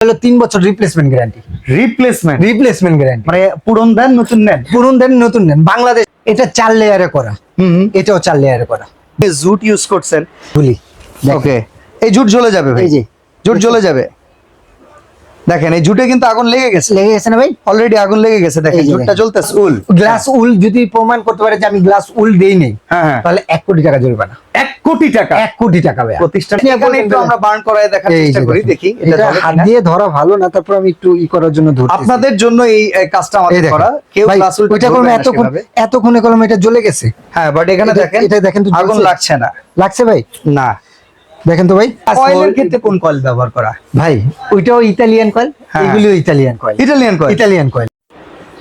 হলো তিন বছর replacement guarantee replacement replacement guarantee মানে পুরন দেন নতুন নেন? পুরন দেন নতুন দেন বাংলাদেশ এটা চার লেয়ারে করা। হুম এটাও চার লেয়ারে করা। জুট ইউজ করছেন? বলি ওকে। এই জুট জ্বলে যাবে ভাই। যে জুট জ্বলে যাবে। দেখেন এই জুটে কিন্তু আগুন লেগে গেছে। লেগে গেছে না ভাই? অলরেডি আগুন লেগে গেছে দেখেন জুটটা। জ্বলতেছে উল। গ্লাস উল যদি প্রমাণ করতে পারে যে আমি গ্লাস উল দেই নেই হ্যাঁ হ্যাঁ। তাহলে এক কোটি টাকা জরিমানা এক কোটি টাকা। এক কোটি টাকা প্রতিষ্ঠান একটু আমরা বার্ন করায় দেখার চেষ্টা করি দেখি এটা হাত দিয়ে ধরা ভালো না তারপর আমি একটু ই করার জন্য ধরতেছি। আপনাদের জন্য এই কাজটা আমাদের করা। কেউ ওইটা না এতক্ষণ এতক্ষণে কলম এটা জ্বলে গেছে। হ্যাঁ বাট এখানে দেখেন এটা দেখেন তো আগুন লাগছে না। লাগছে ভাই? না। দেখেন তো ভাই। কয়েলের ক্ষেত্রে কোন কয়েল ব্যবহার করা? ভাই ওইটাও ইতালিয়ান কয়েল হ্যাঁ। এগুলিও Italian coil Italian coil Italian coil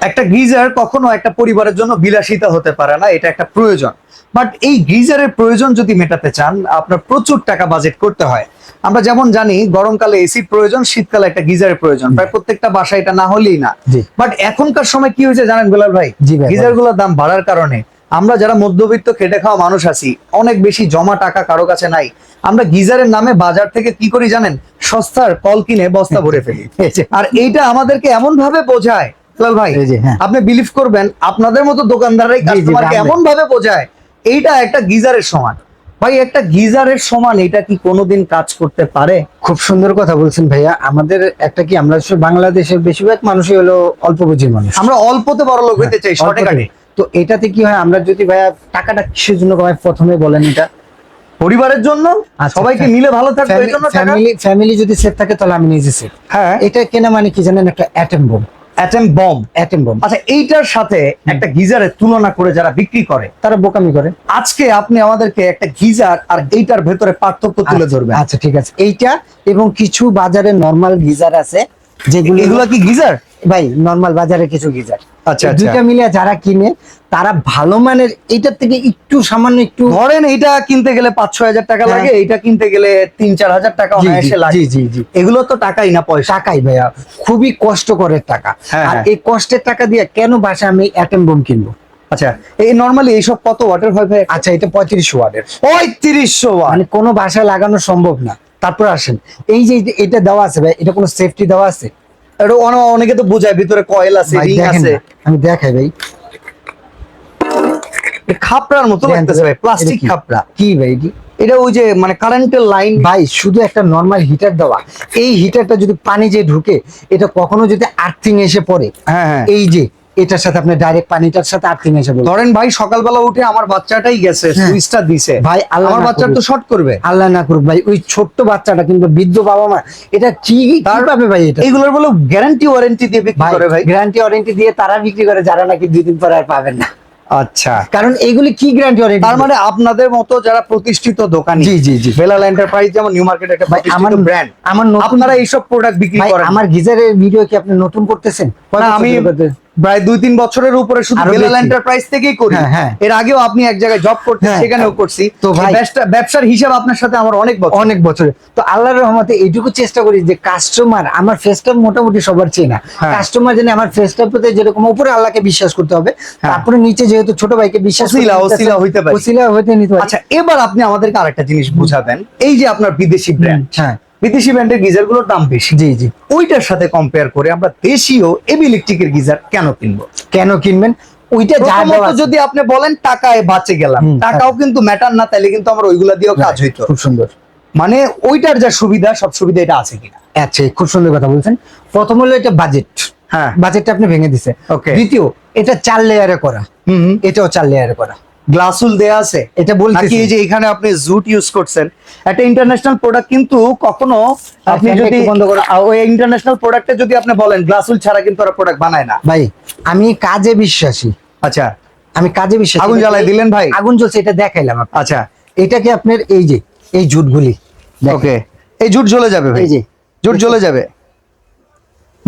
একটা গিজার কখনো একটা পরিবারের জন্য বিলাসিতা হতে পারে না এটা একটা প্রয়োজন। বাট এই গিজারের প্রয়োজন যদি মেটাতে চান আপনার প্রচুর টাকা বাজেট করতে হয়। আমরা যেমন জানি গরমকালে এসির প্রয়োজন শীতকালে একটা গিজারের প্রয়োজন। প্রায় প্রত্যেকটা বাসায় এটা না হলেই না। বাট এখনকার সময় কি হয়েছে জানেন গোলাল ভাই? গিজারগুলোর দাম বাড়ার কারণে আমরা যারা মধ্যবিত্ত খেটে খাওয়া মানুষ আছি অনেক বেশি জমা টাকা কারও কাছে নাই। আমরা গিজারের নামে বাজার থেকে কি করি জানেন? সস্তার কল কিনে বস্তা ভরে ফেলি। আর এইটা আমাদেরকে এমন ভাবে বোঝায় লাল ভাই হ্যাঁ। আপনি বিলিভ করবেন আপনাদের মতো দোকানদাররাই কাস্টমারকে এমন ভাবে বোঝায় এইটা একটা গিজারের সমান। ভাই একটা গিজারের সমান এটা কি কোনোদিন কাজ করতে পারে? খুব সুন্দর কথা বলছেন ভাইয়া। আমাদের একটা কি আমরা বাংলাদেশের বেশিরভাগ মানুষই হলো অল্প পুঁজির মানুষ। আমরা অল্পতে বড় লোক হইতে চাই শর্টে অল্পতে। কাটে তো এটাতে কি হয় আমরা যদি ভাইয়া টাকাটা কিসের জন্য প্রথমে বলেন এটা। পরিবারের জন্য? আচ্ছা, সবাইকে মিলে ভালো থাকবে ফ্যামিলি ফ্যামিলি যদি সেফ থাকে তাহলে আমি নিজে সেফ হ্যাঁ। এটা কেনা মানে কি জানেন একটা atom bomb atom bomb atom bomb আচ্ছা এইটার সাথে একটা গিজারের তুলনা করে যারা বিক্রি করে তারা বোকামি করে। আজকে আপনি আমাদেরকে একটা গিজার আর এইটার ভেতরে পার্থক্য তুলে আচ্ছা, ধরবেন। আচ্ছা ঠিক আছে। এইটা এবং কিছু বাজারে নর্মাল গিজার আছে যেগুলো এগুলা কি গিজার? ভাই নরমাল বাজারে কিছু গিজার। আচ্ছা, আচ্ছা। দুইটা মিলে যারা কিনে তারা ভালো মানের এইটার থেকে একটু সামান্য একটু ধরেন এটা কিনতে গেলে পাঁচ ছয় হাজার টাকা হ্যাঁ। লাগে এটা কিনতে গেলে তিন চার হাজার টাকা অনায়াসে লাগে। জি জি জি। এগুলো তো টাকাই না পয়সা। টাকাই ভাইয়া খুবই কষ্টকরের টাকা। হ্যাঁ, আর হ্যাঁ। এই কষ্টের টাকা দিয়ে কেন বাসায় আমি অ্যাটম বোম কিনবো? আচ্ছা এই নর্মালি এইসব কত ওয়াটের হয় ভাই? আচ্ছা এটা পঁয়ত্রিশ ওয়ার্ডের পঁয়ত্রিশশো ওয়াট মানে কোনো বাসায় লাগানো সম্ভব না। তারপর আসেন এই যে এটা- এটা দেওয়া আছে ভাই এটা কোনো সেফটি দেওয়া আছে? এটা অনেকে তো বোঝায় ভিতরে কয়েল আছে রিং আছে। আমি দেখাই ভাই। খাপড়ার মতো লাগতেছে ভাই প্লাস্টিক খাপড়া। কি ভাই এটি? এটা ওই যে মানে কারেন্টের লাইন ভাই শুধু একটা নর্মাল হিটার দেওয়া। এই হিটারটা যদি পানি যে ঢুকে এটা কখনো যদি আর্থিং এসে পড়ে হ্যাঁ হ্যাঁ। এই যে এটার সাথে আপনি ডাইরেক্ট পানিটার সাথে আর্থিং এসে ধরেন ভাই সকালবেলা উঠে আমার বাচ্চাটাই গেছে হ্যাঁ। সুইচটা দিছে। ভাই, আল্লাহ আমার না বাচ্চার তো শর্ট করবে। আল্লাহ না করুক ভাই ওই ছোট্ট বাচ্চাটা কিন্তু বৃদ্ধ বাবা মা এটা কি পাবে ভাই এটা? এইগুলোর বলে গ্যারান্টি ওয়ারেন্টি দিয়ে বিক্রি করে ভাই। গ্যারান্টি ওয়ারেন্টি দিয়ে তারা বিক্রি করে যারা নাকি দুই দিন পরে আর পাবেন না। আচ্ছা। কারণ এগুলি কি গ্যারান্টি ওয়ারেন্টি তার মানে আপনাদের মতো যারা প্রতিষ্ঠিত দোকানি জি, জি, জি। বেলাল এন্টারপ্রাইজ যেমন নিউ মার্কেট একটা ভাই, আমার- ব্র্যান্ড আমার আপনারা এইসব প্রোডাক্ট বিক্রি করেন। আমার গিজারের ভিডিও কি আপনি নতুন করতেছেন? না আমি? প্রায় দুই তিন বছরের উপরে শুধু বেলাল এন্টারপ্রাইজ থেকেই করি। হ্যাঁ, হ্যাঁ। এর আগেও আপনি এক জায়গায় জব করতেন হ্যাঁ। সেখানেও করছি। তো ব্যবসার হিসাব আপনার সাথে আমার অনেক বছর। অনেক বছরে। তো আল্লাহর রহমতে এইটুকু চেষ্টা করি যে কাস্টমার আমার ফেসটা মোটামুটি সবার চেনা হ্যাঁ। কাস্টমার জানে আমার ফেসটার প্রতি যেরকম উপরে আল্লাহকে বিশ্বাস করতে হবে তারপরে নিচে যেহেতু ছোট ভাইকে বিশ্বাস ওসিলা, ওসিলা হইতে পারে। ওসিলা হইতে নিতে আচ্ছা এবার আপনি আমাদেরকে আরেকটা জিনিস বুঝাবেন। এই যে আপনার বিদেশি ব্র্যান্ড হ্যাঁ। বিদেশি ব্র্যান্ডের গিজারগুলোর দাম বেশি। জি জি। ওইটার সাথে কম্পেয়ার করে আমরা দেশীয় এবি ইলেকট্রিকের গিজার কেন কিনবো? কেন কিনবেন? ওইটা যা দেওয়া যদি আপনি বলেন টাকায় বাঁচে গেলাম। টাকাও কিন্তু ম্যাটার না তাইলে কিন্তু আমরা ওইগুলা দিয়েও কাজ হইতো। খুব সুন্দর। মানে ওইটার যা সুবিধা সব সুবিধা এটা আছে কিনা। আচ্ছা খুব সুন্দর কথা বলছেন। প্রথম হলো এটা বাজেট হ্যাঁ। বাজেটটা আপনি ভেঙে দিছে. দ্বিতীয় এটা চার লেয়ারে করা। হুম এটাও চার লেয়ারে করা। গ্লাসুল দেয়া আছে। এটা বলতেছি। নাকি এই যে এখানে আপনি জুট ইউজ করছেন একটা ইন্টারন্যাশনাল প্রোডাক্ট কিন্তু কখনো আপনি যদি বন্ধ করো। ওই ইন্টারন্যাশনাল প্রোডাক্টে যদি আপনি বলেন গ্লাসুল ছাড়া কিন্তু ওরা প্রোডাক্ট বানায় না। ভাই আমি কাজে বিশ্বাসী। আচ্ছা। আমি কাজে বিশ্বাসী। আগুন জ্বালাই দিলেন ভাই? আগুন জ্বলছে এটা দেখাইলাম। আচ্ছা। এটাকে আপনার এই যে এই জুটগুলি। ওকে এই জুট জ্বলে যাবে ভাই। এই যে। জুট জ্বলে যাবে।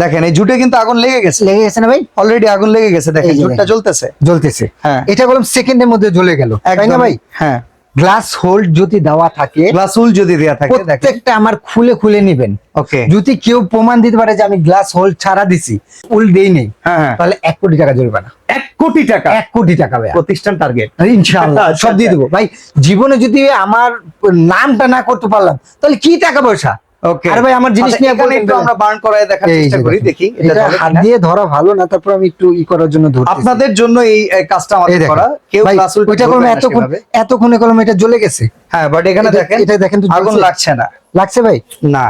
দেখেন এই জুটে কিন্তু আগুন লেগে গেছে। লেগে গেছে না ভাই? অলরেডি আগুন লেগে গেছে দেখেন জুটটা জ্বলতেছে। জ্বলতেছে। হ্যাঁ। এটা বললাম সেকেন্ডের মধ্যে জ্বলে গেল। তাই না ভাই? হ্যাঁ। গ্লাস হোল্ড যদি দেওয়া থাকে গ্লাসুল যদি দেওয়া থাকে প্রত্যেকটা আমার খুলে খুলে নিবেন। ওকে যদি কেউ প্রমাণ দিতে পারে যে আমি গ্লাস হোল্ড ছাড়া দিছি উল দেই নেই হ্যাঁ হ্যাঁ। তাহলে এক কোটি টাকা জরিমানা এক কোটি টাকা? এক কোটি টাকা ভাই প্রতিষ্ঠান টার্গেট ইনশাআল্লাহ আচ্ছা, সব দিয়ে আচ্ছা। দেবো। ভাই জীবনে যদি আমার নামটা না করতে পারলাম তাহলে কি টাকা পয়সা? ওকে আরে ভাই আমার জিনিস নিয়ে আচ্ছা, একটু আমরা বার্ন করায় দেখার চেষ্টা করি দেখি এটা এটা হাত দিয়ে ধরা ভালো না তারপর আমি একটু ই করার জন্য ধরতেছি। আপনাদের জন্য এই কাজটা আমাদের করা। কেউ ভাই, ওইটা ধরবে এতক্ষণ এতক্ষণে কলমে এটা জ্বলে গেছে। হ্যাঁ বাট এখানে দেখেন এটা দেখেন তো আগুন লাগছে না। লাগছে ভাই? না।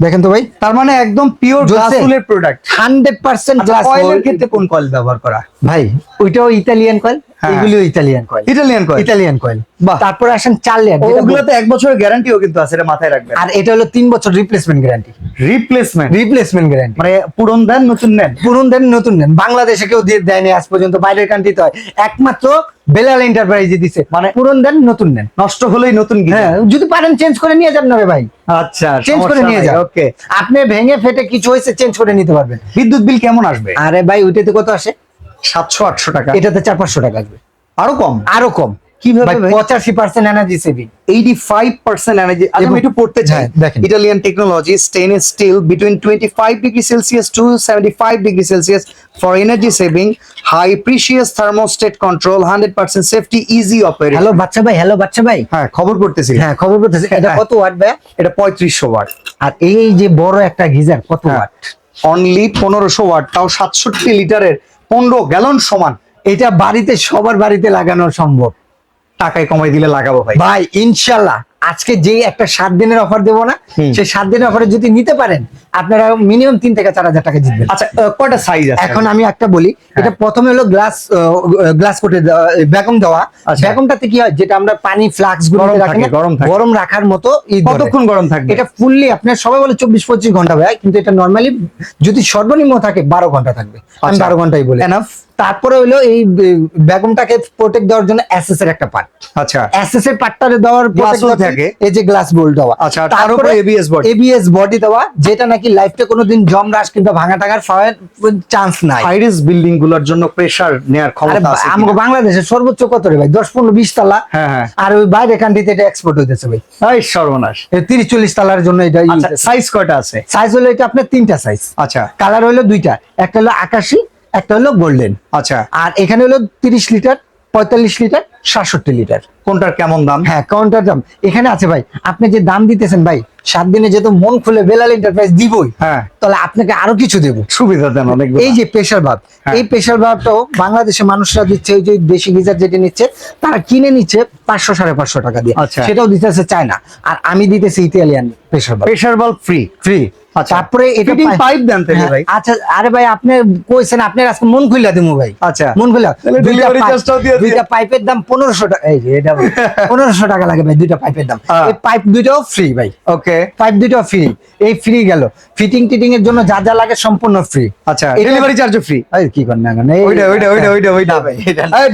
দেখেন তো ভাই। তার মানে একদম pure product hundred percent glass কয়েলের ক্ষেত্রে কোন কয়েল ব্যবহার করা? ভাই ওইটাও ইতালিয়ান কয়েল হ্যাঁ। এগুলিও Italian coil Italian coil Italian coil. তারপরে আসেন চার লেয়ার যেটা ওগুলোতে এক বছরের গ্যারান্টিও কিন্তু আছে এটা মাথায় রাখবেন। আর এটা হলো তিন বছর replacement guarantee replacement replacement guarantee মানে পুরন দেন নতুন নেন। পুরন দেন নতুন দেন বাংলাদেশে কেউ দিয়ে দেয়নি আজ পর্যন্ত বাইরের কান্ট্রিতে হয়। একমাত্র বেলাল এন্টারপ্রাইজে দিছে। মানে পুরন দেন নতুন দেন নষ্ট হলেই নতুন হ্যাঁ যদি পারেন চেঞ্জ করে নিয়ে যান না ভাই। আচ্ছা চেঞ্জ করে নিয়ে যান। ওকে আপনি ভেঙে ফেটে কিছু হয়েছে চেঞ্জ করে নিতে পারবেন। বিদ্যুৎ বিল কেমন আসবে? আরে ভাই ওইটাতে কত আসে? সাতশো আটশো টাকা। এটাতে চার পাঁচশো টাকা আসবে আরও কম? আরও কম। কীভাবে? পঁচাশি percent energy saving eighty five percent energy আমি একটু পড়তে চাই। হ্যাঁ, দেখেন। Italian technology stainless steel between twenty five degree Celsius to seventy five degree Celsius for energy saving high precision thermostat control hundred percent safety easy operate hello বাচ্চা ভাই hello বাচ্চা ভাই। হ্যাঁ খবর করতেছি হ্যাঁ খবর বলতেছে এটা হ্যাঁ। কত ওয়াট ভাই? এটা পঁয়ত্রিশশো ওয়াট আর এই যে বড় একটা গিজার কত হ্যাঁ। ওয়াট অনলি পনেরোশো ওয়াট তাও সাতষট্টি লিটারের পনেরো গ্যালন সমান। এটা বাড়িতে, সবার বাড়িতে লাগানো সম্ভব। টাকায় কমাই দিলে লাগাবো ভাই। ভাই, ইনশাল্লাহ। আজকে যে একটা সাত দিনের অফার দেবো না সেই সাত দিনের অফারে যদি নিতে পারেন আপনারা মিনিমাম তিন থেকে চার হাজার টাকা জিতবেন। আচ্ছা কয়টা সাইজ আছে? এখন আমি একটা বলি এটা প্রথমে হলো গ্লাস গ্লাস কোটে ব্যাকম দেওয়া। আচ্ছা। ব্যাকমটাতে কি হয় যেটা আমরা পানি ফ্লাক্সগুলো গরম গরম রাখার মতো কতক্ষণ গরম থাকবে? এটা ফুললি আপনার সবাই বলে চব্বিশ পঁচিশ ঘণ্টা ভাই কিন্তু এটা নর্মালি যদি সর্বনিম্ন থাকে বারো ঘণ্টা থাকবে। আমি আচ্ছা। বারো ঘন্টাই বলি। এনাফ তারপরে হলো এই ব্যাগমটাকে প্রোটেক্ট দেওয়ার জন্য এর একটা পার্ট আচ্ছা। এর পার্টটা দেওয়ার Glass protect বোল করতে- থাকে। এই যে গ্লাস বোল্ট দেওয়া। আচ্ছা, আর তার উপরে ABS body। এবিএস বডি দেওয়া যেটা নাকি লাইফটা কোনোদিন জম কিংবা ভাঙা টাকার চান্স নাই। হাইরিস বিল্ডিংগুলোর জন্য প্রেসার নেয়ার ক্ষমতা আছে আমাকে কিনা? বাংলাদেশের সর্বোচ্চ কত রে ভাই? তালা। হ্যাঁ হ্যাঁ। আর ওই বাইরে কান্ট্রিতে এটা এক্সপোর্ট হইতেছে ভাই। এই সর্বনাশ। তিরিশ চল্লিশ তালার জন্য এটা আচ্ছা সাইজ কয়টা আছে? সাইজ হলো এটা আপনার তিনটা সাইজ আচ্ছা। কালার হলো দুইটা। একটা হলো আকাশি একটা হলো গোল্ডেন আচ্ছা। আর এখানে হলো তিরিশ লিটার পঁয়তাল্লিশ লিটার সাতষট্টি লিটার। কোনটার কেমন দাম? হ্যাঁ কাউন্টার দাম। এখানে আছে ভাই আপনি যে দাম দিতেছেন ভাই সাত দিনে যেহেতু মন খুলে বেলাল এন্টারপ্রাইজ দিবই হ্যাঁ। তাহলে আপনাকে আরও কিছু দেবো। সুবিধা দেন অনেক এই যে প্রেশার ভাব হ্যাঁ। এই প্রেশার ভাবটাও বাংলাদেশের মানুষরা দিচ্ছে এই যে দেশি গিজার যেটা নিচ্ছে তারা কিনে নিচ্ছে পাঁচশো সাড়ে পাঁচশো টাকা দিয়ে। আচ্ছা। সেটাও দিতেছে চায়না। আর আমি দিতেছি ইতালিয়ান প্রেশার ভাব প্রেসার বাল্ব ফ্রি ফ্রি। তারপরে এটা Fitting দেন হ্যাঁ, ভাই। আচ্ছা আরে ভাই আপনি কইছেন আপনার আজকে মন খুলে দিমু ভাই। আচ্ছা। মন খুলে তাহলে দুইটা delivery পাইপ- charge টাও দিয়ে দুইটা পাইপের দাম পনেরোশো টাকা। এই যে এটা পনেরোশো টাকা লাগে ভাই দুইটা পাইপের দাম। হ্যাঁ। এই পাইপ দুইটাও ফ্রি ভাই। ওকে পাইপ দুইটাও ফ্রি এই ফ্রি গেল। ফিটিং টিটিং এর জন্য যা যা লাগে সম্পূর্ণ ফ্রি আচ্ছা ডেলিভারি চার্জও ফ্রি এই কি করেন না কেন? ওইটা ওইটা ওইটা ওইটা ওইটা। ভাই,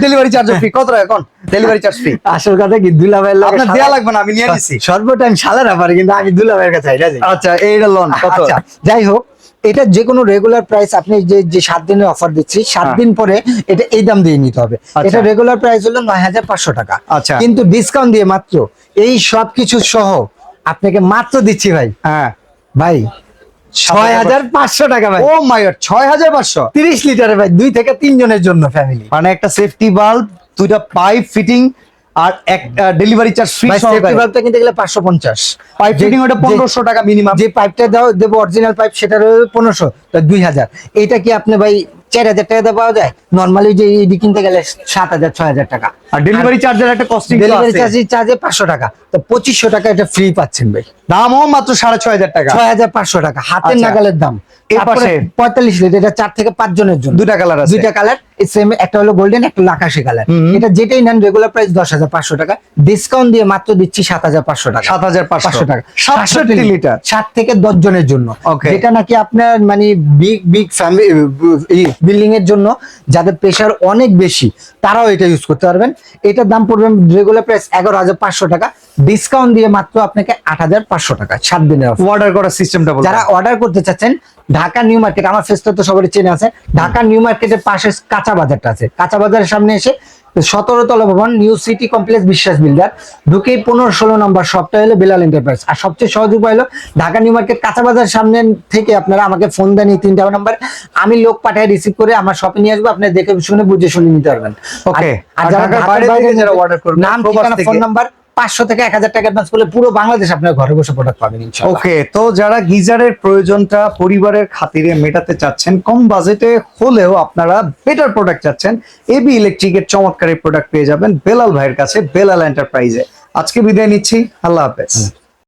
ডেলিভারি চার্জও ফ্রি কত টাকা কোন ডেলিভারি চার্জ ফ্রি আসল কথা কি দুলা ভাইয়ের লাগে আপনার দেয়া লাগবে না আমি নিয়ে নিছি। সর্বটাইম শালার ব্যাপারে কিন্তু আমি দুলা ভাইয়ের কাছে যাই। আচ্ছা এইটা লোন আচ্ছা যাই হোক এটা যে কোনো রেগুলার প্রাইস আপনি যে যে সাত দিনের অফার দিচ্ছি সাত হ্যাঁ। দিন পরে এটা এই দাম দিয়ে নিতে হবে। আচ্ছা। এটা রেগুলার প্রাইস হলো নয় হাজার পাঁচশো টাকা। আচ্ছা। কিন্তু ডিসকাউন্ট দিয়ে মাত্র এই সব কিছু সহ আপনাকে মাত্র দিচ্ছি ভাই। হ্যাঁ। ভাই ছয় হাজার পাঁচশো টাকা ভাই। ও মাই গড ছয় হাজার পাঁচশো? তিরিশ লিটারের ভাই দুই থেকে তিন জনের জন্য ফ্যামিলি মানে একটা সেফটি বাল্ব দুইটা পাইপ ফিটিং আর একটা ডেলিভারি চার্জ ফ্রি বাল্বটা কিনতে গেলে পাঁচশো পঞ্চাশ। পাইপ ফিটিং ওটা পনেরোশো টাকা মিনিমাম যে পাইপটা দাও দেবো অরিজিনাল পাইপ সেটা রয়েছে পনেরোশো দুই হাজার। এইটা কি আপনি ভাই চার হাজার টাকা দিয়ে পাওয়া যায়? নর্মালি যে এডি কিনতে গেলে সাত হাজার ছয় হাজার টাকা। আর ডেলিভারি চার্জের একটা কস্টিং ডেলিভারি চার্জ চার্জে পাঁচশো টাকা। তো পঁচিশশো টাকা এটা ফ্রি পাচ্ছেন ভাই। দামও মাত্র সাড়ে ছয় হাজার টাকা। ছয় হাজার পাঁচশো টাকা। হাতের আচ্ছা। নাগালের দাম। লিটার এটা থেকে জনের জন্য। দুইটা কালার আছে। দুইটা কালার সেম একটা হলো গোল্ডেন একটা কালার হুম। এটা যেটাই নেন রেগুলার প্রাইস দশ হাজার পাঁচশো টাকা। ডিসকাউন্ট দিয়ে মাত্র দিচ্ছি টাকা। টাকা। লিটার থেকে দশ জনের জন্য. যেটা নাকি আপনার মানে বিগ বিগ ফ্যামিলি বিল্ডিং এর জন্য যাদের প্রেশার অনেক বেশি তারাও এটা ইউজ করতে পারবেন। এটার দাম পড়বে রেগুলার প্রাইস এগারো হাজার পাঁচশো টাকা। ডিসকাউন্ট দিয়ে মাত্র আপনাকে আট হাজার পাঁচশো টাকা সাত দিনের অর্ডার করার সিস্টেমটা যারা অর্ডার করতে চাচ্ছেন ঢাকা নিউ মার্কেট আমার ফেসটা তো সবারই চেনে আছে ঢাকা নিউ মার্কেটের পাশে কাঁচা বাজারটা আছে। কাঁচা বাজারের সামনে এসে সতেরো তলা ভবন new city complex Biswas builder ঢুকেই পনেরো ষোলো নম্বর সবটা হলো বিলাল এন্টারপ্রাইজ আর সবচেয়ে সহজ উপায় হলো ঢাকা নিউ মার্কেট কাঁচা বাজার সামনে থেকে আপনারা আমাকে ফোন দেন এই তিনটা নাম্বার আমি লোক পাঠায় রিসিভ করে আমার শপে নিয়ে আসব আপনি দেখে শুনে বুঝে শুনে নিতে পারবেন। Okay. আর যারা নাম ঠিকানা ফোন নাম্বার পাঁচশো থেকে এক হাজার টাকা অ্যাডভান্স করলে পুরো বাংলাদেশ আপনার ঘরে বসে প্রোডাক্ট পাবেন ওকে তো যারা গিজারের প্রয়োজনটা পরিবারের খাতিরে মেটাতে চাচ্ছেন কম বাজেটে হলেও আপনারা বেটার প্রোডাক্ট চাচ্ছেন এবি ইলেকট্রিকের চমৎকারের প্রোডাক্ট পেয়ে যাবেন বেলাল ভাইয়ের কাছে বেলাল এন্টারপ্রাইজে আজকে বিদায় নিচ্ছি আল্লাহ হাফেজ।